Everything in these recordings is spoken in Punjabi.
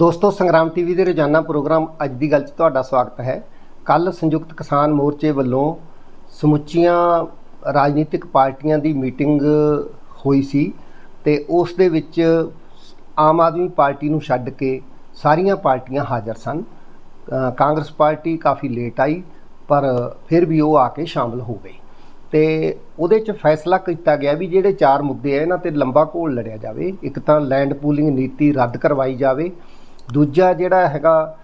ਦੋਸਤੋ, ਸੰਗਰਾਮ ਟੀਵੀ ਦੇ ਰੋਜ਼ਾਨਾ ਪ੍ਰੋਗਰਾਮ ਅੱਜ ਦੀ ਗੱਲ 'ਚ ਤੁਹਾਡਾ ਸਵਾਗਤ ਹੈ। ਕੱਲ ਸੰਯੁਕਤ ਕਿਸਾਨ ਮੋਰਚੇ ਵੱਲੋਂ ਸਮੁੱਚੀਆਂ ਰਾਜਨੀਤਿਕ ਪਾਰਟੀਆਂ ਦੀ ਮੀਟਿੰਗ ਹੋਈ ਸੀ ਤੇ ਉਸ ਦੇ ਵਿੱਚ ਆਮ ਆਦਮੀ ਪਾਰਟੀ ਨੂੰ ਛੱਡ ਕੇ ਸਾਰੀਆਂ ਪਾਰਟੀਆਂ ਹਾਜ਼ਰ ਸਨ। ਕਾਂਗਰਸ ਪਾਰਟੀ ਕਾਫੀ ਲੇਟ ਆਈ, ਪਰ ਫਿਰ ਵੀ ਉਹ ਆ ਕੇ ਸ਼ਾਮਲ ਹੋ ਗਈ ਤੇ ਉਹਦੇ ਚ ਫੈਸਲਾ ਕੀਤਾ ਗਿਆ ਵੀ ਜਿਹੜੇ ਚਾਰ ਮੁੱਦੇ ਆ, ਇਹਨਾਂ ਤੇ ਲੰਬਾ ਘੋਲ ਲੜਿਆ ਜਾਵੇ। ਇੱਕ ਤਾਂ ਲੈਂਡ ਪੂਲਿੰਗ ਨੀਤੀ ਰੱਦ ਕਰਵਾਈ ਜਾਵੇ ਦੂਜਾ ਜਿਹੜਾ ਹੈਗਾ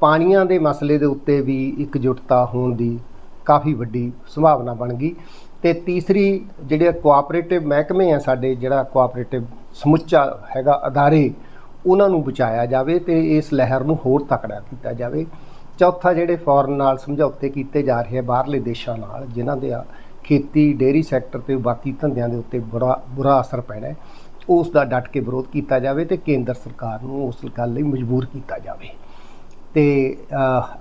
ਪਾਣੀਆਂ ਦੇ ਮਸਲੇ ਦੇ ਉੱਤੇ ਵੀ ਇਕਜੁੱਟਤਾ ਹੋਣ ਦੀ ਕਾਫੀ ਵੱਡੀ ਸੰਭਾਵਨਾ ਬਣ ਗਈ। ਤੇ ਤੀਸਰੀ ਜਿਹੜੇ ਕੋਆਪਰੇਟਿਵ ਮਹਿਕਮੇ ਆ ਸਾਡੇ, ਜਿਹੜਾ ਕੋਆਪਰੇਟਿਵ ਸਮੁੱਚਾ ਹੈਗਾ ਅਦਾਰੇ, ਉਹਨਾਂ ਨੂੰ ਬਚਾਇਆ ਜਾਵੇ ਤੇ ਇਸ ਲਹਿਰ ਨੂੰ ਹੋਰ ਤਕੜਾ ਕੀਤਾ ਜਾਵੇ। ਚੌਥਾ ਜਿਹੜੇ ਫੋਰਨ ਨਾਲ ਸਮਝੌਤੇ ਕੀਤੇ ਜਾ ਰਹੇ ਆ ਬਾਹਰਲੇ ਦੇਸ਼ਾਂ ਨਾਲ, ਜਿਨ੍ਹਾਂ ਦੇ ਖੇਤੀ, ਡੇਅਰੀ ਸੈਕਟਰ ਤੇ ਬਾਕੀ ਧੰਦਿਆਂ ਦੇ ਉੱਤੇ ਬੁਰਾ ਬੁਰਾ ਅਸਰ ਪੈਣਾ ਹੈ। ਉਸ ਦਾ ਡਟ ਕੇ ਵਿਰੋਧ ਕੀਤਾ ਜਾਵੇ ਤੇ ਕੇਂਦਰ ਸਰਕਾਰ ਨੂੰ ਉਸ ਗੱਲ ਲਈ ਮਜਬੂਰ ਕੀਤਾ ਜਾਵੇ। ਤੇ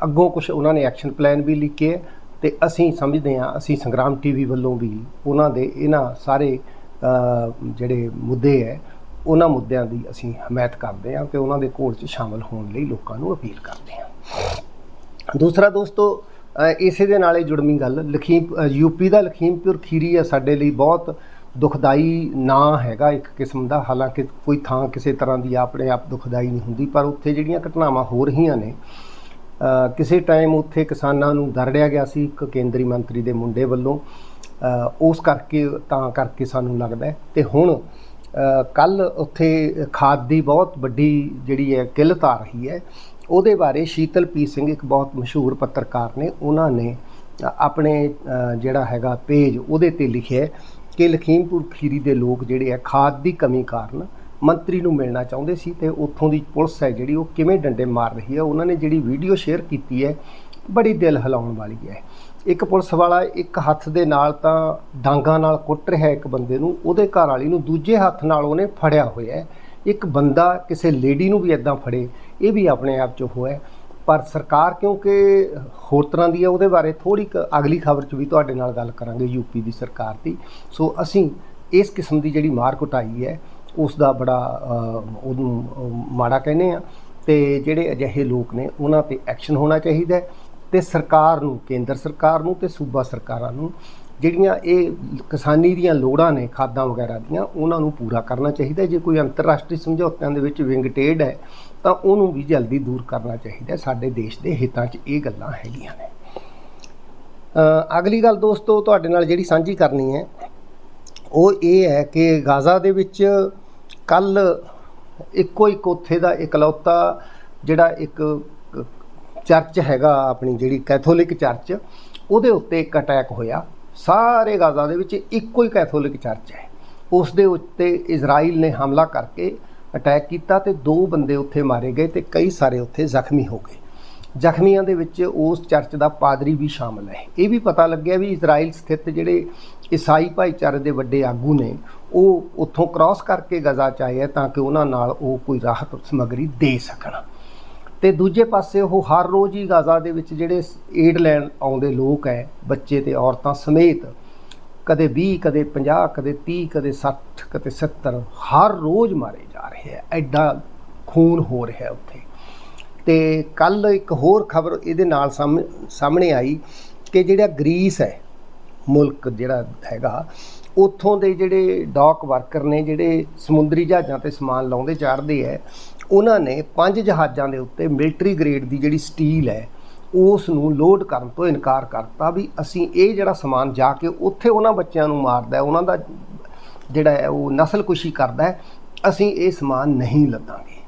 ਅੱਗੋਂ ਕੁਝ ਉਹਨਾਂ ਨੇ ਐਕਸ਼ਨ ਪਲਾਨ ਵੀ ਲਿਖੇ ਹੈ ਤੇ ਅਸੀਂ ਸਮਝਦੇ ਹਾਂ ਅਸੀਂ ਸੰਗਰਾਮ ਟੀਵੀ ਵੱਲੋਂ ਵੀ ਉਹਨਾਂ ਦੇ ਇਹਨਾਂ ਸਾਰੇ ਜਿਹੜੇ ਮੁੱਦੇ ਹੈ ਉਹਨਾਂ ਮੁੱਦਿਆਂ ਦੀ ਅਸੀਂ ਹਮਾਇਤ ਕਰਦੇ ਹਾਂ ਤੇ ਉਹਨਾਂ ਦੇ ਘੋਲ 'ਚ ਸ਼ਾਮਲ ਹੋਣ ਲਈ ਲੋਕਾਂ ਨੂੰ ਅਪੀਲ ਕਰਦੇ ਹਾਂ। ਦੂਸਰਾ ਦੋਸਤੋ ਇਸੇ ਦੇ ਨਾਲੇ ਜੁੜਵੀਂ ਗੱਲ ਲਖੀਮ ਅ, ਯੂਪੀ ਦਾ ਲਖੀਮਪੁਰ ਖੀਰੀ ਹੈ ਸਾਡੇ ਲਈ ਬਹੁਤ ਦੁਖਦਾਈ ਨਾ ਹੈਗਾ ਇੱਕ ਕਿਸਮ ਦਾ, ਹਾਲਾਂਕਿ ਕੋਈ ਥਾਂ ਕਿਸੇ ਤਰ੍ਹਾਂ ਦੀ ਆਪਣੇ ਆਪ ਦੁਖਦਾਈ ਨਹੀਂ ਹੁੰਦੀ, ਪਰ ਉੱਥੇ ਜਿਹੜੀਆਂ ਘਟਨਾਵਾਂ ਹੋ ਰਹੀਆਂ ਨੇ ਕਿਸੇ ਟਾਈਮ ਉੱਥੇ ਕਿਸਾਨਾਂ ਨੂੰ ਦਰੜਿਆ ਗਿਆ ਸੀ ਇੱਕ ਕੇਂਦਰੀ ਮੰਤਰੀ ਦੇ ਮੁੰਡੇ ਵੱਲੋਂ ਉਸ ਕਰਕੇ ਤਾਂ ਕਰਕੇ ਸਾਨੂੰ ਲੱਗਦਾ ਹੈ। ਤੇ ਹੁਣ ਕੱਲ ਉੱਥੇ ਖਾਦ ਦੀ ਬਹੁਤ ਵੱਡੀ ਜਿਹੜੀ ਹੈ ਕਿੱਲਤ ਆ ਰਹੀ ਹੈ। ਉਹਦੇ ਬਾਰੇ ਸ਼ੀਤਲ ਪੀ ਸਿੰਘ ਇੱਕ ਬਹੁਤ ਮਸ਼ਹੂਰ ਪੱਤਰਕਾਰ ਨੇ, ਉਹਨਾਂ ਨੇ ਆਪਣੇ ਜਿਹੜਾ ਹੈਗਾ ਪੇਜ ਉਹਦੇ ਤੇ ਲਿਖਿਆ ਕਿ ਲਖੀਮਪੁਰ ਖੀਰੀ ਦੇ ਲੋਕ ਜਿਹੜੇ ਆ, ਖਾਦ ਦੀ ਕਮੀ ਕਾਰਨ ਮੰਤਰੀ ਨੂੰ ਮਿਲਣਾ ਚਾਹੁੰਦੇ ਸੀ ਤੇ ਉੱਥੋਂ ਦੀ ਪੁਲਿਸ ਹੈ ਜਿਹੜੀ, ਉਹ ਕਿਵੇਂ ਡੰਡੇ ਮਾਰ ਰਹੀ ਹੈ? ਉਹਨਾਂ ਨੇ ਜਿਹੜੀ ਵੀਡੀਓ ਸ਼ੇਅਰ ਕੀਤੀ ਹੈ, ਬੜੀ ਦਿਲ ਹਿਲਾਉਣ ਵਾਲੀ ਹੈ। ਇੱਕ ਪੁਲਿਸ ਵਾਲਾ ਇੱਕ ਹੱਥ ਦੇ ਨਾਲ ਤਾਂ ਡਾਂਗਾ ਨਾਲ ਕੁੱਟ ਰਿਹਾ ਇੱਕ ਬੰਦੇ ਨੂੰ, ਉਹਦੇ ਘਰ ਵਾਲੀ ਨੂੰ ਦੂਜੇ ਹੱਥ ਨਾਲ ਉਹਨੇ ਫੜਿਆ ਹੋਇਆ ਹੈ। ਇੱਕ ਬੰਦਾ ਕਿਸੇ ਲੇਡੀ ਨੂੰ ਵੀ ਇਦਾਂ ਫੜੇ, ਇਹ ਵੀ ਆਪਣੇ ਆਪ 'ਚ ਹੋਇਆ ਪਰ ਸਰਕਾਰ ਕਿਉਂਕਿ ਹੋਰ ਤਰ੍ਹਾਂ ਦੀ ਹੈ ਉਹਦੇ ਬਾਰੇ ਥੋੜੀ ਅਗਲੀ ਖਬਰ 'ਚ ਵੀ ਤੁਹਾਡੇ ਨਾਲ ਗੱਲ ਕਰਾਂਗੇ ਯੂਪੀ ਦੀ ਸਰਕਾਰ ਦੀ। ਸੋ ਅਸੀਂ ਇਸ ਕਿਸਮ ਦੀ ਜਿਹੜੀ ਮਾਰ ਕੁਟਾਈ ਹੈ, ਉਸ ਦਾ ਬੜਾ ਉਹਨੂੰ ਮਾੜਾ ਕਹਿੰਦੇ ਆ ਤੇ ਜਿਹੜੇ ਅਜਿਹੇ ਲੋਕ ਨੇ, ਉਹਨਾਂ ਤੇ ਐਕਸ਼ਨ ਹੋਣਾ ਚਾਹੀਦਾ ਹੈ ਤੇ ਸਰਕਾਰ ਨੂੰ, ਕੇਂਦਰ ਸਰਕਾਰ ਨੂੰ ਤੇ ਸੂਬਾ ਸਰਕਾਰਾਂ ਨੂੰ ਜਿਹੜੀਆਂ ਇਹ ਕਿਸਾਨੀ ਦੀਆਂ ਲੋੜਾਂ ਨੇ ਖਾਦਾਂ ਵਗੈਰਾ ਦੀਆਂ, ਉਹਨਾਂ ਨੂੰ ਪੂਰਾ ਕਰਨਾ ਚਾਹੀਦਾ ਜੇ ਕੋਈ ਅੰਤਰਰਾਸ਼ਟਰੀ ਸਮਝੌਤਿਆਂ ਦੇ ਵਿੱਚ ਵਿੰਗਟੇਡ ਹੈ, ਤਾਂ ਉਹਨੂੰ ਵੀ ਜਲਦੀ ਦੂਰ ਕਰਨਾ ਚਾਹੀਦਾ ਸਾਡੇ ਦੇਸ਼ ਦੇ ਹਿੱਤਾਂ 'ਚ ਇਹ ਗੱਲਾਂ ਹੈਗੀਆਂ ਨੇ। ਅਗਲੀ ਗੱਲ ਦੋਸਤੋ, ਤੁਹਾਡੇ ਨਾਲ ਜਿਹੜੀ ਸਾਂਝੀ ਕਰਨੀ ਹੈ, ਉਹ ਇਹ ਹੈ ਕਿ ਗਾਜ਼ਾ ਦੇ ਵਿੱਚ ਕੱਲ ਇੱਕੋ ਇੱਕ ਉੱਥੇ ਦਾ ਇਕਲੌਤਾ ਜਿਹੜਾ ਇੱਕ ਚਰਚ ਹੈਗਾ, ਆਪਣੀ ਜਿਹੜੀ ਕੈਥੋਲਿਕ ਚਰਚ, ਉਹਦੇ ਉੱਤੇ ਇੱਕ ਅਟੈਕ ਹੋਇਆ। ਸਾਰੇ ਗਾਜ਼ਾ ਦੇ ਵਿੱਚ ਇੱਕੋ ਹੀ ਕੈਥੋਲਿਕ ਚਰਚ ਹੈ। ਉਸ ਦੇ ਉੱਤੇ ਇਜ਼ਰਾਈਲ ਨੇ ਹਮਲਾ ਕਰਕੇ ਅਟੈਕ ਕੀਤਾ ਤੇ ਦੋ ਬੰਦੇ ਉੱਥੇ ਮਾਰੇ ਗਏ ਤੇ ਕਈ ਸਾਰੇ ਉੱਥੇ ਜ਼ਖਮੀ ਹੋ ਗਏ। ਜ਼ਖਮੀਆਂ ਦੇ ਵਿੱਚ ਉਸ ਚਰਚ ਦਾ ਪਾਦਰੀ ਵੀ ਸ਼ਾਮਲ ਹੈ। ਇਹ ਵੀ ਪਤਾ ਲੱਗਿਆ ਵੀ ਇਜ਼ਰਾਈਲ ਸਥਿਤ ਜਿਹੜੇ ਈਸਾਈ ਭਾਈਚਾਰੇ ਦੇ ਵੱਡੇ ਆਗੂ ਨੇ, ਉਹ ਉੱਥੋਂ ਕ੍ਰਾਸ ਕਰਕੇ ਗਜ਼ਾ ਚ ਆਏ ਹੈ ਤਾਂ ਕਿ ਉਹਨਾਂ ਨਾਲ ਉਹ ਕੋਈ ਰਾਹਤ ਸਮੱਗਰੀ ਦੇ ਸਕਣ। ਤੇ ਦੂਜੇ ਪਾਸੇ ਉਹ ਹਰ ਰੋਜ਼ ਹੀ ਗਾਜ਼ਾ ਦੇ ਵਿੱਚ ਜਿਹੜੇ ਏਡ ਲੈਣ ਆਉਂਦੇ ਲੋਕ ਹੈ ਬੱਚੇ ਤੇ ਔਰਤਾਂ ਸਮੇਤ, ਕਦੇ 20 ਕਦੇ 50 ਕਦੇ 30 ਕਦੇ 60 ਕਦੇ 70 ਹਰ ਰੋਜ਼ ਮਾਰੇ ਜਾ ਰਹੇ ਹੈ ਐਡਾ ਖੂਨ ਹੋ ਰਿਹਾ ਉੱਥੇ। ਤੇ ਕੱਲ ਇੱਕ ਹੋਰ ਖਬਰ ਇਹਦੇ ਨਾਲ ਸਾਹਮ- ਸਾਹਮਣੇ ਆਈ ਕਿ ਜਿਹੜਾ ਗ੍ਰੀਸ ਹੈ ਮੁਲਕ ਜਿਹੜਾ ਹੈਗਾ, ਉੱਥੋਂ ਦੇ ਜਿਹੜੇ ਡਾਕ ਵਰਕਰ ਨੇ, ਜਿਹੜੇ ਸਮੁੰਦਰੀ ਜਹਾਜ਼ਾਂ ਤੇ ਸਮਾਨ ਲਾਉਂਦੇ, ਚੜ੍ਹਦੇ ਹੈ, ਉਹਨਾਂ ਨੇ ਪੰਜ ਜਹਾਜ਼ਾਂ ਦੇ ਉੱਤੇ ਮਿਲਟਰੀ ਗ੍ਰੇਡ ਦੀ ਜਿਹੜੀ ਸਟੀਲ ਹੈ ਉਸ ਨੂੰ ਲੋਡ ਕਰਨ ਤੋਂ ਇਨਕਾਰ ਕਰਤਾ ਵੀ ਅਸੀਂ ਇਹ ਜਿਹੜਾ ਸਮਾਨ ਜਾ ਕੇ ਉੱਥੇ ਉਹਨਾਂ ਬੱਚਿਆਂ ਨੂੰ ਮਾਰਦਾ ਹੈ, ਉਹਨਾਂ ਦਾ ਜਿਹੜਾ ਹੈ ਉਹ ਨਸਲਕੁਸ਼ੀ ਕਰਦਾ ਹੈ, ਅਸੀਂ ਇਹ ਸਮਾਨ ਨਹੀਂ ਲੱਦਾਂਗੇ।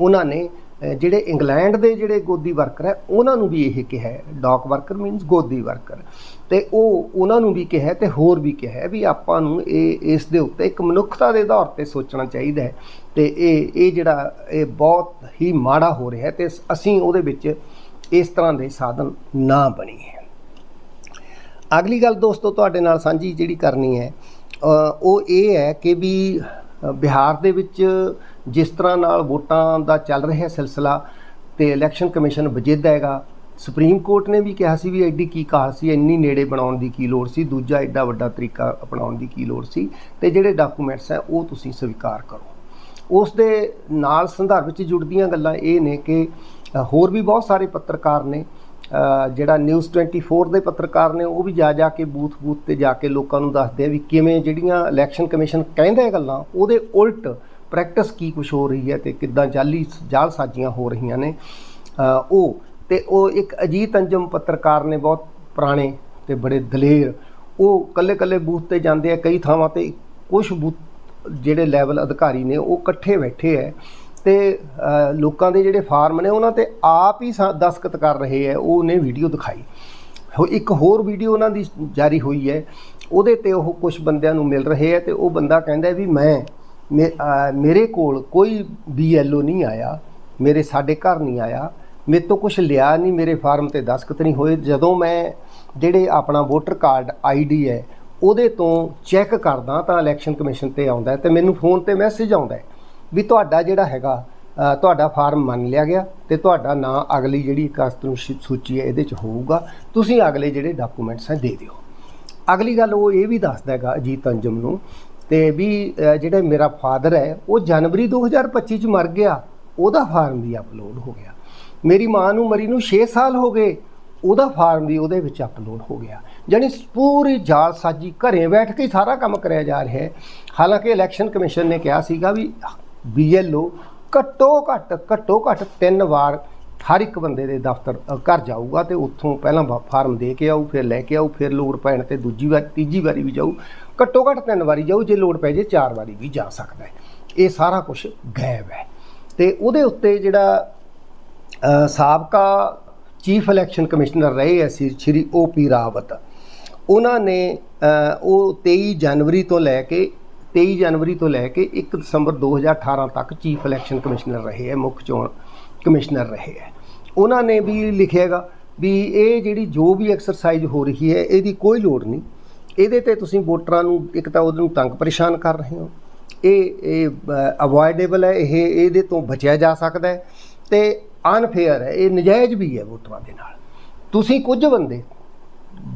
ਉਹਨਾਂ ਨੇ ਜਿਹੜੇ ਇੰਗਲੈਂਡ ਦੇ ਜਿਹੜੇ ਗੋਦੀ ਵਰਕਰ ਹੈ, ਉਹਨਾਂ ਨੂੰ ਵੀ ਇਹ ਕਿਹਾ ਹੈ। ਡਾਕ ਵਰਕਰ ਮੀਨਸ ਗੋਦੀ ਵਰਕਰ। ਤੇ ਉਹ ਉਹਨਾਂ ਨੂੰ ਵੀ ਕਿਹਾ ਹੈ ਤੇ ਹੋਰ ਵੀ ਕਿਹਾ ਵੀ ਆਪਾਂ ਨੂੰ ਇਹ, ਇਸ ਦੇ ਉੱਤੇ ਇੱਕ ਮਨੁੱਖਤਾ ਦੇ ਆਧਾਰ ਤੇ ਸੋਚਣਾ ਚਾਹੀਦਾ ਹੈ। ਤੇ ਇਹ ਇਹ ਜਿਹੜਾ, ਇਹ ਬਹੁਤ ਹੀ ਮਾੜਾ ਹੋ ਰਿਹਾ ਹੈ ਤੇ ਅਸੀਂ ਉਹਦੇ ਵਿੱਚ ਇਸ ਤਰ੍ਹਾਂ ਦੇ ਸਾਧਨ ਨਾ ਬਣੀਏ ਅਗਲੀ ਗੱਲ ਦੋਸਤੋ, ਤੁਹਾਡੇ ਨਾਲ ਸਾਂਝੀ ਜਿਹੜੀ ਕਰਨੀ ਹੈ ਉਹ ਇਹ ਹੈ ਕਿ ਵੀ ਬਿਹਾਰ ਦੇ ਵਿੱਚ ਜਿਸ ਤਰ੍ਹਾਂ ਨਾਲ ਵੋਟਾਂ ਦਾ ਚੱਲ ਰਿਹਾ ਸਿਲਸਿਲਾ ਤੇ ਇਲੈਕਸ਼ਨ ਕਮਿਸ਼ਨ ਵਜਿੱਦ ਹੈਗਾ, ਸੁਪਰੀਮ ਕੋਰਟ ਨੇ ਵੀ ਕਿਹਾ ਸੀ ਵੀ ਐਡੀ ਕੀ ਕਾਲ ਸੀ, ਇੰਨੀ ਨੇੜੇ ਬਣਾਉਣ ਦੀ ਕੀ ਲੋੜ ਸੀ, ਦੂਜਾ ਐਡਾ ਵੱਡਾ ਤਰੀਕਾ ਅਪਣਾਉਣ ਦੀ ਕੀ ਲੋੜ ਸੀ ਤੇ ਜਿਹੜੇ ਡਾਕੂਮੈਂਟਸ ਹੈ ਉਹ ਤੁਸੀਂ ਸਵੀਕਾਰ ਕਰੋ। ਉਸ ਦੇ ਨਾਲ ਸੰਦਰਭ ਵਿੱਚ ਜੁੜਦੀਆਂ ਗੱਲਾਂ ਇਹ ਨੇ ਕਿ ਹੋਰ ਵੀ ਬਹੁਤ ਸਾਰੇ ਪੱਤਰਕਾਰ ਨੇ ਜਿਹੜਾ ਨਿਊਜ਼ 24 ਦੇ ਪੱਤਰਕਾਰ ਨੇ, ਉਹ ਵੀ ਜਾ ਜਾ ਕੇ ਬੂਥ ਬੂਥ ਤੇ ਜਾ ਕੇ ਲੋਕਾਂ ਨੂੰ ਦੱਸਦੇ ਆ ਵੀ ਕਿਵੇਂ ਜਿਹੜੀਆਂ ਇਲੈਕਸ਼ਨ ਕਮਿਸ਼ਨ ਕਹਿੰਦਾ ਇਹ ਗੱਲਾਂ, ਉਹਦੇ ਉਲਟ ਪ੍ਰੈਕਟਿਸ ਕੀ ਕੁਝ ਹੋ ਰਹੀ ਹੈ ਤੇ ਕਿੱਦਾਂ ਜਾਲੀ ਜਾਲ ਸਾਜੀਆਂ ਹੋ ਰਹੀਆਂ ਨੇ। ਉਹ ਤੇ ਉਹ ਇੱਕ ਅਜੀਤ ਅੰਜਮ ਪੱਤਰਕਾਰ ਨੇ ਬਹੁਤ ਪੁਰਾਣੇ ਤੇ ਬੜੇ ਦਲੇਰ, ਉਹ ਕੱਲੇ ਕੱਲੇ ਬੂਥ ਤੇ ਜਾਂਦੇ ਆ, ਕਈ ਥਾਵਾਂ ਤੇ ਕੁਝ ਬੂਥ ਜਿਹੜੇ ਲੈਵਲ ਅਧਿਕਾਰੀ ਨੇ, ਉਹ ਇਕੱਠੇ ਬੈਠੇ ਐ। ਤੇ ਲੋਕਾਂ ਦੇ ਜਿਹੜੇ ਫਾਰਮ ਨੇ ਉਹਨਾਂ ਤੇ ਆਪ ਹੀ ਸਾ- ਦਸਤਖਤ ਕਰ ਰਹੇ ਐ ਉਹਨੇ ਵੀਡੀਓ ਦਿਖਾਈ। ਹੋ- ਇੱਕ ਹੋਰ ਵੀਡੀਓ ਉਹਨਾਂ ਦੀ ਜਾਰੀ ਹੋਈ ਹੈ, ਉਹਦੇ ਤੇ ਉਹ ਕੁਝ ਬੰਦਿਆਂ ਨੂੰ ਮਿਲ ਰਹੇ ਹੈ ਤੇ ਉਹ ਬੰਦਾ ਕਹਿੰਦਾ ਵੀ ਮੈਂ, ਮੇ- ਮੇਰੇ ਕੋਲ ਕੋਈ ਬੀਐਲਓ ਨਹੀਂ ਆਇਆ, ਮੇਰੇ ਸਾਡੇ ਘਰ ਨਹੀਂ ਆਇਆ, ਮੇਰੇ ਤੋਂ ਕੁਝ ਲਿਆ ਨਹੀਂ, ਮੇਰੇ ਫਾਰਮ ਤੇ ਦਸਤਖਤ ਨਹੀਂ ਹੋਏ, ਜਦੋਂ ਮੈਂ ਜਿਹੜੇ ਆਪਣਾ ਵੋਟਰ ਕਾਰਡ ਆਈਡੀ ਹੈ, ਉਹਦੇ ਤੋਂ ਚੈੱਕ ਕਰਦਾ ਤਾਂ ਇਲੈਕਸ਼ਨ ਕਮਿਸ਼ਨ ਤੇ ਆਉਂਦਾ ਹੈ ਤੇ ਮੈਨੂੰ ਫੋਨ ਤੇ ਮੈਸੇਜ ਆਉਂਦਾ ਵੀ ਤੁਹਾਡਾ ਜਿਹੜਾ ਹੈਗਾ ਤੁਹਾਡਾ ਫਾਰਮ ਮੰਨ ਲਿਆ ਗਿਆ ਤੇ ਤੁਹਾਡਾ ਨਾਂ ਅਗਲੀ ਜਿਹੜੀ ਕਾਸਤ ਨੂੰ ਸੂਚੀ ਹੈ, ਇਹਦੇ ਚ ਹੋਊਗਾ। ਤੁਸੀਂ ਅਗਲੇ ਜਿਹੜੇ ਡਾਕੂਮੈਂਟਸ ਹੈ, ਦੇ ਦਿਓ। ਅਗਲੀ ਗੱਲ ਉਹ ਇਹ ਵੀ ਦੱਸਦਾ ਹੈਗਾ ਅਜੀਤ ਅੰਜਮ ਨੂੰ ਤੇ ਵੀ ਜਿਹੜਾ ਮੇਰਾ ਫਾਦਰ ਹੈ, ਉਹ ਜਨਵਰੀ 2025 ਚ ਮਰ ਗਿਆ। ਉਹਦਾ ਫਾਰਮ ਵੀ ਅਪਲੋਡ ਹੋ ਗਿਆ। ਮੇਰੀ ਮਾਂ ਨੂੰ ਮਰੀ ਨੂੰ 6 ਸਾਲ ਹੋ ਗਏ। ਉਹਦਾ ਫਾਰਮ ਵੀ ਉਹਦੇ ਵਿੱਚ ਅਪਲੋਡ ਹੋ ਗਿਆ। ਜਾਣੀ ਪੂਰੀ ਜਾਲ ਸਾਜੀ ਘਰੇ ਬੈਠ ਕੇ ਸਾਰਾ ਕੰਮ ਕਰਿਆ ਜਾ ਰਿਹਾ ਹੈ। ਹਾਲਾਂਕਿ ਇਲੈਕਸ਼ਨ ਕਮਿਸ਼ਨ ਨੇ ਕਿਹਾ ਸੀਗਾ ਵੀ ਬੀਐਲਓ ਘੱਟੋ ਘੱਟ ਘੱਟੋ ਘੱਟ ਤਿੰਨ ਵਾਰ ਹਰ ਇੱਕ ਬੰਦੇ ਦੇ ਦਫ਼ਤਰ ਘਰ ਜਾਊਗਾ ਤੇ ਉੱਥੋਂ ਪਹਿਲਾਂ ਫਾਰਮ ਦੇ ਕੇ ਆਊ, ਫਿਰ ਲੈ ਕੇ ਆਊ, ਫਿਰ ਲੋੜ ਪੈਣ ਤੇ ਦੂਜੀ ਵਾਰ, ਤੀਜੀ ਵਾਰੀ ਵੀ ਜਾਊ। ਘੱਟੋ ਘੱਟ ਤਿੰਨ ਵਾਰੀ ਜਾਊ, ਜੇ ਲੋੜ ਪੈ ਜੇ ਚਾਰ ਵਾਰੀ ਵੀ ਜਾ ਸਕਦਾ ਹੈ। ਇਹ ਸਾਰਾ ਕੁਝ ਗਾਇਬ ਹੈ। ਤੇ ਉਹਦੇ ਉੱਤੇ ਜਿਹੜਾ ਸਾਬਕਾ ਚੀਫ ਇਲੈਕਸ਼ਨ ਕਮਿਸ਼ਨਰ ਰਹੇ ਐ ਸੀ, ਸ਼੍ਰੀ ਓਪੀ ਰਾਵਤ, ਉਹਨਾਂ ਨੇ ਉਹ 23 ਜਨਵਰੀ ਤੋਂ ਲੈ ਕੇ 23 ਜਨਵਰੀ ਤੋਂ ਲੈ ਕੇ 1 ਦਸੰਬਰ 2018 ਤੱਕ ਚੀਫ ਇਲੈਕਸ਼ਨ ਕਮਿਸ਼ਨਰ ਰਹੇ ਹੈ, ਮੁੱਖ ਚੋਣ ਕਮਿਸ਼ਨਰ ਰਹੇ ਹੈ। ਉਹਨਾਂ ਨੇ ਵੀ ਲਿਖਿਆਗਾ ਵੀ ਇਹ ਜਿਹੜੀ ਜੋ ਵੀ ਐਕਸਰਸਾਈਜ਼ ਹੋ ਰਹੀ ਹੈ, ਇਹਦੀ ਕੋਈ ਲੋੜ ਨਹੀਂ। ਇਹਦੇ ਤੇ ਤੁਸੀਂ ਵੋਟਰਾਂ ਨੂੰ ਇੱਕ ਤਾਂ ਉਹਨੂੰ ਤੰਗ ਪਰੇਸ਼ਾਨ ਕਰ ਰਹੇ ਹੋ। ਇਹ ਇਹ ਅਵੋਇਡੇਬਲ ਹੈ, ਇਹ, ਇਹਦੇ ਤੋਂ ਬਚਿਆ ਜਾ ਸਕਦਾ ਹੈ ਤੇ ਅਨਫੇਅਰ ਹੈ, ਇਹ ਨਜਾਇਜ਼ ਵੀ ਹੈ ਵੋਟਰਾਂ ਦੇ ਨਾਲ। ਤੁਸੀਂ ਕੁਝ ਬੰਦੇ,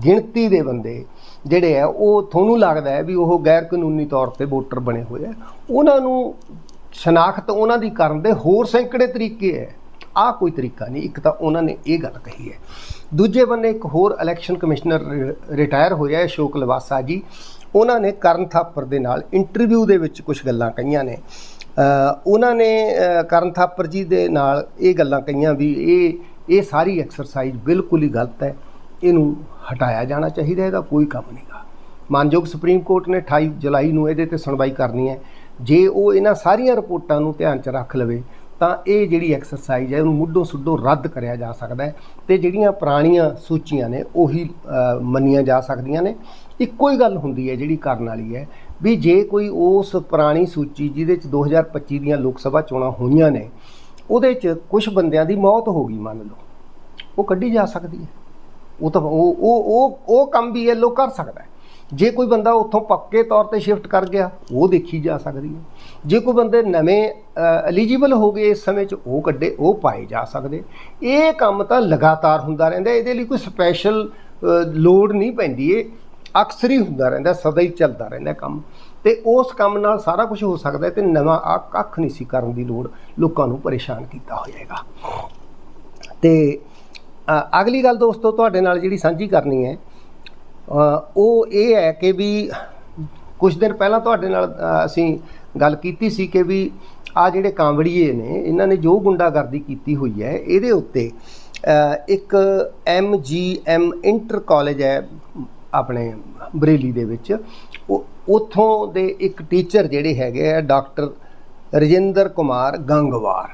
ਗਿਣਤੀ ਦੇ ਬੰਦੇ ਜਿਹੜੇ ਆ, ਉਹ ਤੁਹਾਨੂੰ ਲੱਗਦਾ ਹੈ ਵੀ ਉਹ ਗੈਰ ਕਾਨੂੰਨੀ ਤੌਰ ਤੇ ਵੋਟਰ ਬਣੇ ਹੋਏ ਆ। ਉਹਨਾਂ ਨੂੰ ਸ਼ਨਾਖਤ ਉਹਨਾਂ ਦੀ ਕਰਨ ਦੇ ਹੋਰ ਸੈਂਕੜੇ ਤਰੀਕੇ ਹੈ। ਆਹ ਕੋਈ ਤਰੀਕਾ ਨਹੀਂ, ਇੱਕ ਤਾਂ ਉਹਨਾਂ ਨੇ ਇਹ ਗੱਲ ਕਹੀ ਹੈ। ਦੂਜੇ ਬੰਨੇ ਇੱਕ ਹੋਰ ਇਲੈਕਸ਼ਨ ਕਮਿਸ਼ਨਰ ਰਿਟਾਇਰ ਹੋਇਆ ਹੈ, ਅਸ਼ੋਕ ਲਵਾਸਾ ਜੀ। ਉਹਨਾਂ ਨੇ ਕਰਨ ਥਾਪਰ ਦੇ ਨਾਲ ਇੰਟਰਵਿਊ ਦੇ ਵਿੱਚ ਕੁਝ ਗੱਲਾਂ ਕਹੀਆਂ ਨੇ। ਉਹਨਾਂ ਨੇ ਕਰਨ ਥਾਪਰ ਜੀ ਦੇ ਨਾਲ ਇਹ ਗੱਲਾਂ ਕਹੀਆਂ ਵੀ ਇਹ ਇਹ ਸਾਰੀ ਐਕਸਰਸਾਈਜ਼ ਬਿਲਕੁਲ ਹੀ ਗਲਤ ਹੈ। ਇਹਨੂੰ ਹਟਾਇਆ ਜਾਣਾ ਚਾਹੀਦਾ, ਇਹਦਾ ਕੋਈ ਕੰਮ ਨਹੀਂਗਾ ਮਾਨਯੋਗ ਸੁਪਰੀਮ ਕੋਰਟ ਨੇ 28 ਜੁਲਾਈ ਨੂੰ ਇਹਦੇ ਤੇ ਸੁਣਵਾਈ ਕਰਨੀ ਹੈ। ਜੇ ਉਹ ਇਹਨਾਂ ਸਾਰੀਆਂ ਰਿਪੋਰਟਾਂ ਨੂੰ ਧਿਆਨ 'ਚ ਰੱਖ ਲਵੇ, ਤਾਂ ਇਹ ਜਿਹੜੀ ਐਕਸਰਸਾਈਜ਼ ਹੈ, ਉਹਨੂੰ ਮੁੱਢੋਂ ਸੁੱਢੋਂ ਰੱਦ ਕਰਿਆ ਜਾ ਸਕਦਾ ਹੈ ਤੇ ਜਿਹੜੀਆਂ ਪੁਰਾਣੀਆਂ ਸੂਚੀਆਂ ਨੇ, ਉਹੀ ਮੰਨੀਆਂ ਜਾ ਸਕਦੀਆਂ ਨੇ। ਇੱਕੋ ਹੀ ਗੱਲ ਹੁੰਦੀ ਹੈ ਜਿਹੜੀ ਕਰਨ ਵਾਲੀ ਹੈ ਵੀ ਜੇ ਕੋਈ ਉਸ ਪੁਰਾਣੀ ਸੂਚੀ ਜਿਹਦੇ ਚ 2025 ਦੀਆਂ ਲੋਕ ਸਭਾ ਚੋਣਾਂ ਹੋਈਆਂ ਨੇ, ਉਹਦੇ ਚ ਕੁਝ ਬੰਦਿਆਂ ਦੀ ਮੌਤ ਹੋ ਗਈ ਮੰਨ ਲਓ, ਉਹ ਕੱਢੀ ਜਾ ਸਕਦੀ ਹੈ। ਉਹ ਤਾਂ ਉਹ ਉਹ ਉਹ ਉਹ ਕੰਮ ਵੀ ਇਹ ਲੋਕ ਕਰ ਸਕਦਾ ਜੇ ਕੋਈ ਬੰਦਾ ਉੱਥੋਂ ਪੱਕੇ ਤੌਰ ਤੇ ਸ਼ਿਫਟ ਕਰ ਗਿਆ, ਉਹ ਦੇਖੀ ਜਾ ਸਕਦੀ ਹੈ। ਜੇ ਕੋਈ ਬੰਦੇ ਨਵੇਂ ਐਲੀਜੀਬਲ ਹੋ ਗਏ ਇਸ ਸਮੇਂ 'ਚ, ਉਹ ਕੱਢੇ, ਉਹ ਪਾਏ ਜਾ ਸਕਦੇ। ਇਹ ਕੰਮ ਤਾਂ ਲਗਾਤਾਰ ਹੁੰਦਾ ਰਹਿੰਦਾ ਇਹਦੇ ਲਈ ਕੋਈ ਸਪੈਸ਼ਲ ਲੋਡ ਨਹੀਂ ਪੈਂਦੀ। ਇਹ ਅਕਸਰ ਹੀ ਹੁੰਦਾ ਰਹਿੰਦਾ, ਸਦਾ ਹੀ ਚੱਲਦਾ ਰਹਿੰਦਾ ਕੰਮ। ਤੇ ਉਸ ਕੰਮ ਨਾਲ ਸਾਰਾ ਕੁਝ ਹੋ ਸਕਦਾ ਹੈ ਤੇ ਨਵਾਂ ਆ ਕੱਖ ਨਹੀਂ ਸੀ ਕਰਨ ਦੀ ਲੋੜ। ਲੋਕਾਂ ਨੂੰ ਪਰੇਸ਼ਾਨ ਕੀਤਾ ਹੋਏਗਾ ਤੇ ਅਗਲੀ ਗੱਲ ਦੋਸਤੋ ਤੁਹਾਡੇ ਨਾਲ ਜਿਹੜੀ ਸਾਂਝੀ ਕਰਨੀ ਹੈ ਉਹ ਇਹ ਹੈ ਕਿ ਵੀ ਕੁਝ ਦਿਨ ਪਹਿਲਾਂ ਤੁਹਾਡੇ ਨਾਲ ਅਸੀਂ ਗੱਲ ਕੀਤੀ ਸੀ ਕਿ ਵੀ ਆ ਜਿਹੜੇ ਕਾਂਵੜੀਏ ਨੇ ਇਹਨਾਂ ਨੇ ਜੋ ਗੁੰਡਾਗਰਦੀ ਕੀਤੀ ਹੋਈ ਹੈ ਇਹਦੇ ਉੱਤੇ ਅ, ਇੱਕ ਐਮ ਇੰਟਰ ਕਾਲਜ ਹੈ ਆਪਣੇ ਬਰੇਲੀ ਦੇ ਵਿੱਚ। ਉਹ ਉੱਥੋਂ ਦੇ ਇੱਕ ਟੀਚਰ ਜਿਹੜੇ ਹੈਗੇ ਆ ਡਾਕਟਰ ਰਜਿੰਦਰ ਕੁਮਾਰ ਗੰਗਵਾਰ।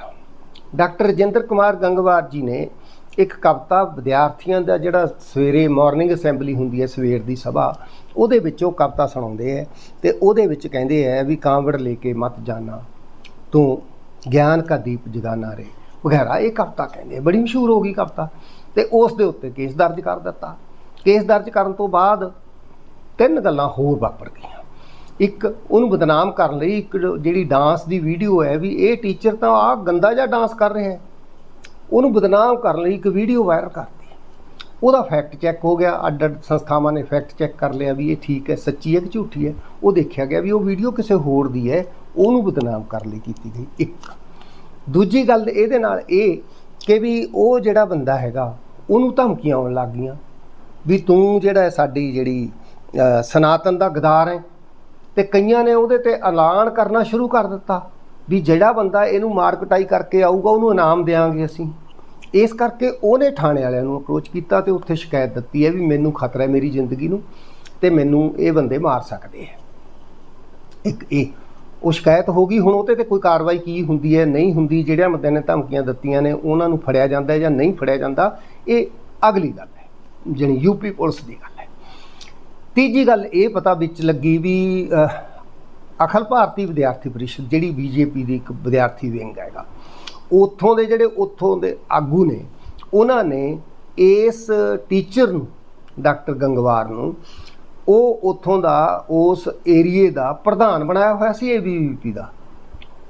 ਡਾਕਟਰ ਰਜਿੰਦਰ ਕੁਮਾਰ ਗੰਗਵਾਰ ਜੀ ਨੇ ਇੱਕ ਕਵਿਤਾ ਵਿਦਿਆਰਥੀਆਂ ਦਾ ਜਿਹੜਾ ਸਵੇਰੇ ਮਾਰਨਿੰਗ ਅਸੈਂਬਲੀ ਹੁੰਦੀ ਹੈ, ਸਵੇਰ ਦੀ ਸਭਾ, ਉਹਦੇ ਵਿੱਚ ਉਹ ਕਵਿਤਾ ਸੁਣਾਉਂਦੇ ਹੈ ਤੇ ਉਹਦੇ ਵਿੱਚ ਕਹਿੰਦੇ ਹੈ ਵੀ ਕਾਂਵੜ ਲੈ ਕੇ ਮਤ ਜਾਣਾ ਤੂੰ ਗਿਆਨ ਕਾ ਦੀਪ ਜਗਾਨਾ ਰੇ। ਵਗੈਰਾ, ਇਹ ਕਵਿਤਾ ਕਹਿੰਦੇ ਬੜੀ ਮਸ਼ਹੂਰ ਹੋ ਗਈ ਕਵਿਤਾ। ਤੇ ਉਸ ਦੇ ਉੱਤੇ ਕੇਸ ਦਰਜ ਕਰ ਦਿੱਤਾ। ਕੇਸ ਦਰਜ ਕਰਨ ਤੋਂ ਬਾਅਦ ਤਿੰਨ ਗੱਲਾਂ ਹੋਰ ਵਾਪਰ ਗਈਆਂ। ਇੱਕ, ਉਹਨੂੰ ਬਦਨਾਮ ਕਰਨ ਲਈ ਇੱਕ ਜਿਹੜੀ ਡਾਂਸ ਦੀ ਵੀਡੀਓ ਹੈ ਵੀ ਇਹ ਟੀਚਰ ਤਾਂ ਆ ਗੰਦਾ ਜਿਹਾ ਡਾਂਸ ਕਰ ਰਿਹਾ ਹੈ। ਉਹਨੂੰ ਬਦਨਾਮ ਕਰਨ ਲਈ ਇੱਕ ਵੀਡੀਓ ਵਾਇਰਲ ਕਰਤੀ। ਉਹਦਾ ਫੈਕਟ ਚੈੱਕ ਹੋ ਗਿਆ, ਅੱਡ ਅੱਡ ਸੰਸਥਾਵਾਂ ਨੇ ਫੈਕਟ ਚੈੱਕ ਕਰ ਲਿਆ ਵੀ ਇਹ ਠੀਕ ਹੈ, ਸੱਚੀ ਹੈ ਕਿ ਝੂਠੀ ਹੈ। ਉਹ ਦੇਖਿਆ ਗਿਆ ਵੀ ਉਹ ਵੀਡੀਓ ਕਿਸੇ ਹੋਰ ਦੀ ਹੈ, ਉਹਨੂੰ ਬਦਨਾਮ ਕਰਨ ਲਈ ਕੀਤੀ ਗਈ ਇੱਕ। ਦੂਜੀ ਗੱਲ ਇਹਦੇ ਨਾਲ ਇਹ ਕਿ ਵੀ ਉਹ ਜਿਹੜਾ ਬੰਦਾ ਹੈਗਾ, ਉਹਨੂੰ ਧਮਕੀਆਂ ਆਉਣ ਲੱਗ ਗਈਆਂ ਵੀ ਤੂੰ ਜਿਹੜਾ ਸਾਡੀ ਜਿਹੜੀ ਸਨਾਤਨ ਦਾ ਗਦਾਰ ਹੈ ਤੇ ਕਈਆਂ ਨੇ ਉਹਦੇ ਤੇ ਐਲਾਨ ਕਰਨਾ ਸ਼ੁਰੂ ਕਰ ਦਿੱਤਾ ਵੀ ਜਿਹੜਾ ਬੰਦਾ ਇਹਨੂੰ ਮਾਰ ਕਟਾਈ ਕਰਕੇ ਆਊਗਾ, ਉਹਨੂੰ ਇਨਾਮ ਦੇਵਾਂਗੇ ਅਸੀਂ। ਇਸ ਕਰਕੇ ਉਹਨੇ ਥਾਣੇ ਵਾਲਿਆਂ ਨੂੰ ਅਪਰੋਚ ਕੀਤਾ ਤੇ ਉੱਥੇ ਸ਼ਿਕਾਇਤ ਦਿੱਤੀ ਹੈ ਵੀ ਮੈਨੂੰ ਖਤਰਾ ਹੈ ਮੇਰੀ ਜ਼ਿੰਦਗੀ ਨੂੰ ਤੇ ਮੈਨੂੰ ਇਹ ਬੰਦੇ ਮਾਰ ਸਕਦੇ ਆ ਇੱਕ ਇਹ, ਉਹ ਸ਼ਿਕਾਇਤ ਹੋ ਗਈ, ਹੁਣ ਉਹਤੇ ਤੇ ਕੋਈ ਕਾਰਵਾਈ ਕੀ ਹੁੰਦੀ ਹੈ, ਨਹੀਂ ਹੁੰਦੀ, ਜਿਹੜਿਆਂ ਬੰਦਿਆਂ ਨੇ ਧਮਕੀਆਂ ਦਿੱਤੀਆਂ ਨੇ, ਉਹਨਾਂ ਨੂੰ ਫੜਿਆ ਜਾਂਦਾ ਜਾਂ ਨਹੀਂ ਫੜਿਆ ਜਾਂਦਾ, ਇਹ ਅਗਲੀ ਗੱਲ ਹੈ ਜਿਹੜੀ ਯੂਪੀ ਪੁਲਿਸ ਦੀ ਗੱਲ ਹੈ। ਤੀਜੀ ਗੱਲ ਇਹ ਪਤਾ ਵਿੱਚ ਲੱਗੀ ਵੀ ਅਖਲ ਭਾਰਤੀ ਵਿਦਿਆਰਥੀ ਪਰਿਸ਼ਦ, ਜਿਹੜੀ ਬੀਜੇਪੀ ਦੀ ਇੱਕ ਵਿਦਿਆਰਥੀ ਵਿੰਗ ਹੈਗਾ ਉੱਥੋਂ ਦੇ ਜਿਹੜੇ ਉੱਥੋਂ ਦੇ ਆਗੂ ਨੇ, ਉਹਨਾਂ ਨੇ ਇਸ ਟੀਚਰ ਨੂੰ, ਡਾਕਟਰ ਗੰਗਵਾਰ ਨੂੰ, ਉਹ ਉੱਥੋਂ ਦਾ, ਉਸ ਏਰੀਏ ਦਾ ਪ੍ਰਧਾਨ ਬਣਾਇਆ ਹੋਇਆ ਸੀ ਏਬੀਵੀਪੀ ਦਾ।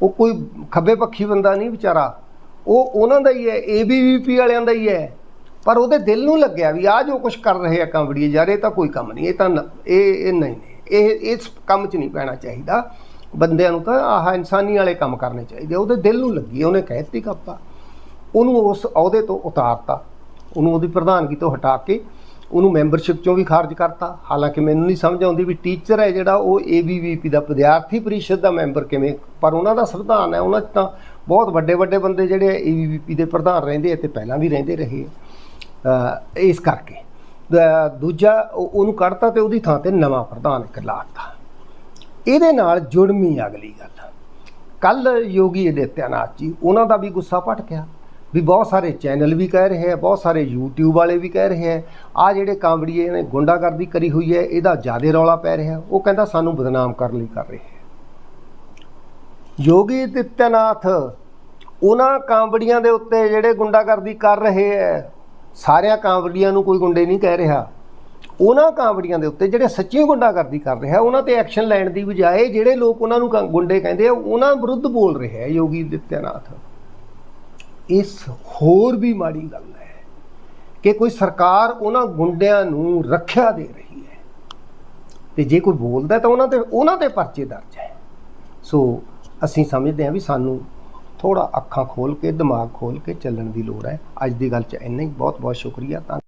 ਉਹ ਕੋਈ ਖੱਬੇ ਪੱਖੀ ਬੰਦਾ ਨਹੀਂ ਵਿਚਾਰਾ। ਉਹ ਉਹਨਾਂ ਦਾ ਹੀ ਹੈ ਏਬੀਵੀਪੀ ਵਾਲਿਆਂ ਦਾ ਹੀ ਹੈ। ਪਰ ਉਹਦੇ ਦਿਲ ਨੂੰ ਲੱਗਿਆ ਵੀ ਆ ਜੋ ਕੁਝ ਕਰ ਰਹੇ ਆ ਕਾਂਵੜੀਏ ਯਾਰ, ਇਹ ਤਾਂ ਕੋਈ ਕੰਮ ਨਹੀਂ, ਇਹ ਤਾਂ ਨ- ਇਹ ਇਹ ਨਹੀਂ, ਇਹ ਇਸ ਕੰਮ 'ਚ ਨਹੀਂ ਪੈਣਾ ਚਾਹੀਦਾ। ਬੰਦਿਆਂ ਨੂੰ ਤਾਂ ਆਹ ਇਨਸਾਨੀ ਵਾਲੇ ਕੰਮ ਕਰਨੇ ਚਾਹੀਦੇ ਉਹਦੇ ਦਿਲ ਨੂੰ ਲੱਗੀ, ਉਹਨੇ ਕਹਿਤੀ ਕੱਪਾ। ਉਹਨੂੰ ਉਸ ਅਹੁਦੇ ਤੋਂ ਉਤਾਰਤਾ। ਉਹਨੂੰ ਉਹਦੀ ਪ੍ਰਧਾਨਗੀ ਤੋਂ ਹਟਾ ਕੇ ਉਹਨੂੰ ਮੈਂਬਰਸ਼ਿਪ ਚੋਂ ਵੀ ਖਾਰਜ ਕਰਤਾ। ਹਾਲਾਂਕਿ ਮੈਨੂੰ ਨਹੀਂ ਸਮਝ ਆਉਂਦੀ ਵੀ ਟੀਚਰ ਹੈ ਜਿਹੜਾ, ਉਹ ਏਬੀਵੀਪੀ ਦਾ ਵਿਦਿਆਰਥੀ ਪਰਿਸ਼ਦ ਦਾ ਮੈਂਬਰ ਕਿਵੇਂ, ਪਰ ਉਹਨਾਂ ਦਾ ਸੰਵਿਧਾਨ ਹੈ। ਉਹਨਾਂ 'ਚ ਤਾਂ ਬਹੁਤ ਵੱਡੇ ਵੱਡੇ ਬੰਦੇ ਜਿਹੜੇ ਏਬੀਵੀਪੀ ਦੇ ਪ੍ਰਧਾਨ ਰਹਿੰਦੇ ਆ ਤੇ ਪਹਿਲਾਂ ਵੀ ਰਹਿੰਦੇ ਰਹੇ ਆ। ਇਸ ਕਰਕੇ। ਦੂਜਾ, ਉਹ- ਉਹਨੂੰ ਕੱਢਤਾ ਤੇ ਉਹਦੀ ਥਾਂ ਤੇ ਨਵਾਂ ਪ੍ਰਧਾਨ ਇੱਕ ਲਾਤਾ। ਇਹਦੇ ਨਾਲ ਜੁੜਮੀ ਅਗਲੀ ਗੱਲ। ਕੱਲ ਯੋਗੀ ਆਦਿੱਤਿਆਨਾਥ ਜੀ, ਉਹਨਾਂ ਦਾ ਵੀ ਗੁੱਸਾ ਭਟਕਿਆ। ਵੀ ਬਹੁਤ ਸਾਰੇ ਚੈਨਲ ਵੀ ਕਹਿ ਰਹੇ ਆ, ਬਹੁਤ ਸਾਰੇ YouTube ਵਾਲੇ ਵੀ ਕਹਿ ਰਹੇ ਆ ਆ ਜਿਹੜੇ ਕਾਂਵੜੀਏ ਨੇ ਗੁੰਡਾਗਰਦੀ ਕਰੀ ਹੋਈ ਹੈ, ਇਹਦਾ ਜ਼ਿਆਦਾ ਰੌਲਾ ਪੈ ਰਿਹਾ। ਉਹ ਕਹਿੰਦਾ, ਸਾਨੂੰ ਬਦਨਾਮ ਕਰਨ ਲਈ ਕਰ ਰਹੇ ਹੈ ਯੋਗੀ ਆਦਿੱਤਿਆਨਾਥ, ਉਹਨਾਂ ਕਾਂਬੜੀਆਂ ਦੇ ਉੱਤੇ ਜਿਹੜੇ ਗੁੰਡਾਗਰਦੀ ਕਰ ਰਹੇ ਹੈ ਸਾਰਿਆਂ ਕਾਂਬੜੀਆਂ ਨੂੰ ਕੋਈ ਗੁੰਡੇ ਨਹੀਂ ਕਹਿ ਰਿਹਾ। ਉਹਨਾਂ ਕਾਂਵੜੀਆਂ ਦੇ ਉੱਤੇ ਜਿਹੜੇ ਸੱਚੀ ਗੁੰਡਾਗਰਦੀ ਕਰ ਰਿਹਾ, ਉਹਨਾਂ ਤੇ ਐਕਸ਼ਨ ਲੈਣ ਦੀ ਬਜਾਏ ਜਿਹੜੇ ਲੋਕ ਉਹਨਾਂ ਨੂੰ ਕਾਂ- ਗੁੰਡੇ ਕਹਿੰਦੇ ਆ, ਉਹਨਾਂ ਵਿਰੁੱਧ ਬੋਲ ਰਿਹਾ ਹੈ ਯੋਗੀ ਆਦਿੱਤਿਆਨਾਥ ਇਸ ਹੋਰ ਵੀ ਮਾੜੀ ਗੱਲ ਹੈ ਕਿ ਕੋਈ ਸਰਕਾਰ ਉਹਨਾਂ ਗੁੰਡਿਆਂ ਨੂੰ ਰੱਖਿਆ ਦੇ ਰਹੀ ਹੈ। ਤੇ ਜੇ ਕੋਈ ਬੋਲਦਾ ਤਾਂ ਉਹਨਾਂ ਤੇ ਉਹਨਾਂ ਤੇ ਪਰਚੇ ਦਰਜ ਹੈ। ਸੋ ਅਸੀਂ ਸਮਝਦੇ ਹਾਂ ਵੀ ਸਾਨੂੰ ਥੋੜਾ ਅੱਖਾਂ ਖੋਲ ਕੇ, ਦਿਮਾਗ ਖੋਲ ਕੇ ਚੱਲਣ ਦੀ ਲੋੜ ਹੈ। ਅੱਜ ਦੀ ਗੱਲ 'ਚ ਇੰਨਾ ਹੀ। ਬਹੁਤ ਬਹੁਤ ਸ਼ੁਕਰੀਆ। ਧੰਨ